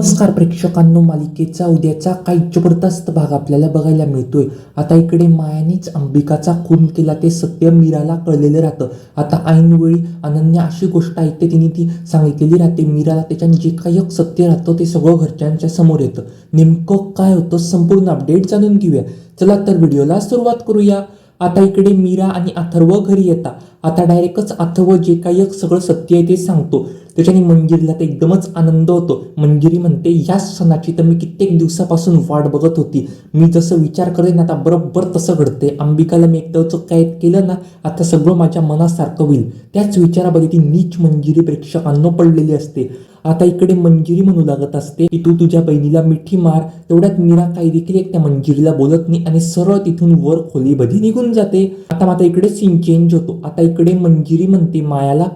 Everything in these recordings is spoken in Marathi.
नमस्कार प्रेक्षकांनो मालिकेचा उद्याचा काही जबरदस्त भाग आपल्याला बघायला मिळतोय. आता इकडे मायानेच अंबिकाचा खून केला ते सत्य मीराला कळलेलं राहतं. आता ऐनवेळी अनन्या अशी गोष्ट ऐकते तिने ती सांगितलेली राहते. मीराला त्याच्याने जे काही एक सत्य राहतं ते सगळं घरच्यांच्या समोर येतं. नेमकं काय होतं संपूर्ण अपडेट जाणून घेऊया. चला तर व्हिडिओला सुरुवात करूया. आता इकडे मीरा आणि अथर्व घरी येतात. आता डायरेक्टच अथर्व जे काही एक सगळं सत्य आहे ते सांगतो. त्याच्याने मंजिरीला तर एकदमच आनंद होतो. मंजिरी म्हणते याच सणाची तर मी कित्येक दिवसापासून वाट बघत होती. मी जसं विचार करेन आता बरोबर तसं घडते अंबिकाला मी एकदा काय केलं ना आता सगळं माझ्या मनासारखं होईल. त्याच विचारामध्ये ती नीच मंजिरी प्रेक्षकांना पडलेली असते. आता इकडे मंजिरी म्हणू लागत असते की तू तुझ्या बहिणीला मिठी मार. तेवढ्यात मीरा काही देखील एक त्या मंजिरीला बोलत नाही आणि सरळ तिथून वर खोलीमध्ये निघून जाते. आता मात्र इकडे सीन चेंज होतो. आता इकडे मंजिरी म्हणते मायाला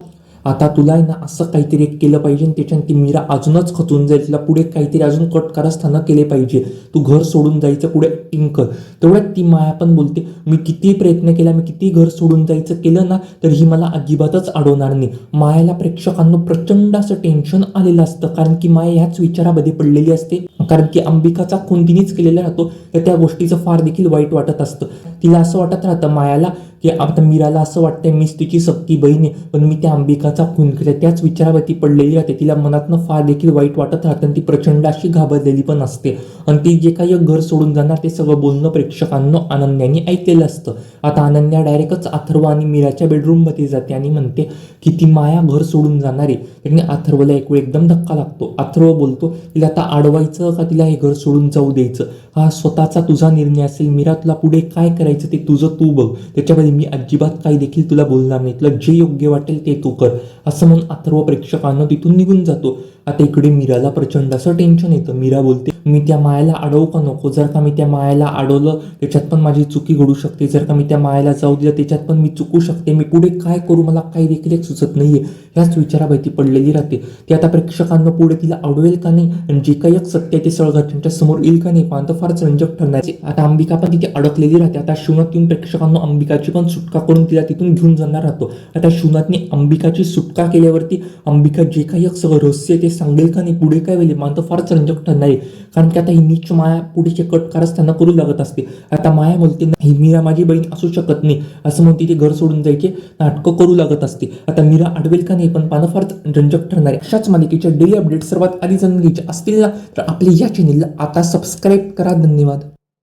आता तुला आहे ना असं काहीतरी एक केलं पाहिजे त्याच्यानं त्याच्याने ती मीरा अजूनच खचून जाईल. तिला पुढे काहीतरी अजून कटकारस्थानं केले पाहिजे. तू घर सोडून जायचं पुढे ऍक्टिंग कर तेवढ्यात ती माया पण बोलते मी किती प्रयत्न केला मी किती घर सोडून जायचं केलं ना तर ही मला अजिबातच अडवणार नाही. मायाला प्रेक्षकांना प्रचंड असं टेन्शन आलेलं असतं कारण की माया ह्याच विचारामध्ये पडलेली असते. कारण की अंबिकाचा खून तिनेच केलेला राहतो तर त्या गोष्टीचं फार देखील वाईट वाटत असतं. तिला असं वाटत राहतं मायाला की आता मीराला असं वाटतंय मीच तिची सक्की बहीण आहे पण मी त्या अंबिकाचा खून केला त्याच विचारावरती पडलेली राहते. तिला मनातनं फार देखील वाईट वाटत राहतं आणि ती प्रचंड अशी घाबरलेली पण असते. आणि ती जे काही घर सोडून जाणार ते सगळं बोलणं प्रेक्षकांना अनन्याने ऐकलेलं असतं. आता अनन्या डायरेक्टच अथर्व आणि मीराच्या बेडरूममध्ये जाते आणि म्हणते की ती माया घर सोडून जाणार आहे. त्यांनी अथर्वला एक वेळ एकदम धक्का लागतो. अथर्व बोलतो तिला आता अडवायचं का तिला हे घर सोडून जाऊ द्यायचं? हा स्वतःचा तुझा निर्णय असेल. मीरा तुला पुढे काय करायचं ते तुझं तू बघ. त्याच्यामध्ये मी अजिबात काही देखील तुला बोलणार नाही. तुला जे योग्य वाटेल ते तू कर. असं म्हणून अथर्व प्रेक्षकांना तिथून निघून जातो. आता इकडे मीराला प्रचंड असं टेन्शन येतं. मीरा बोलते मी त्या मायाला अडवू का नको? जर का मी त्या मायाला अडवलं त्याच्यात पण माझी चुकी घडू शकते. जर का मी त्या मायाला जाऊ दिलं त्याच्यात पण मी चुकू शकते. मी पुढे काय करू? मला काही देखील एक सुचत नाहीये. ह्याच विचाराभैती पडलेली राहते. ती आता प्रेक्षकांना पुढे तिला आवडेल का नाही आणि जे काही एक सत्य ते सगळं त्यांच्यासमोर येईल का नाही पण फारच रंजक ठरण्याचे आता अंबिका पण तिथे अडकलेली राहते. आता शिवनाथ येऊन प्रेक्षकांना अंबिकाची पण सुटका करून तिला तिथून घेऊन जाणार राहतो. आता शिवनाथने अंबिकाची सुटका केल्यावरती अंबिका जे काही एक सगळं रहस्य ते सांगेल का नाही पुढे काय होईल मान तर फारच रंजक ठरणार आहे. कारण की आता ही नीच माया पुढेचे कट त्यांना करू लागत असते. आता माया बोलते नाही मीरा माझी बहीण असू शकत नाही. असं म्हणते ते घर सोडून जायचे नाटकं करू लागत असते. आता मीरा आडवेल का नाही पण पानं फारच रंजक ठरणार आहे. अशाच मालिकेच्या डेली अपडेट सर्वात आधी जाणून घ्यायचे असतील ना तर आपल्या या चॅनेलला आता सबस्क्राईब करा. धन्यवाद.